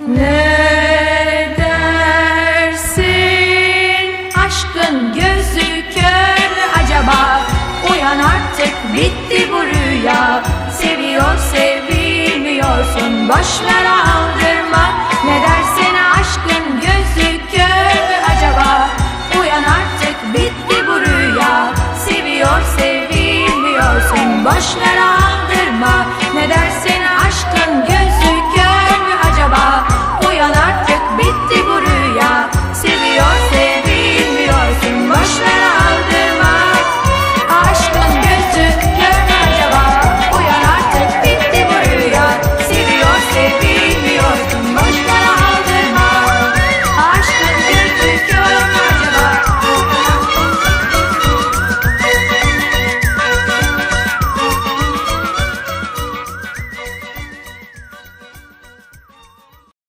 Ne dersin? Aşkın gözü kör. Acaba Uyan artık. Bitti bu rüya. Seviyor sevmiyorsun. Boşver aldırma. Ne dersin? Aşkın gözü kör. Acaba Uyan artık. Bitti bu rüya. Seviyor sevmiyorsun. Boşver aldırma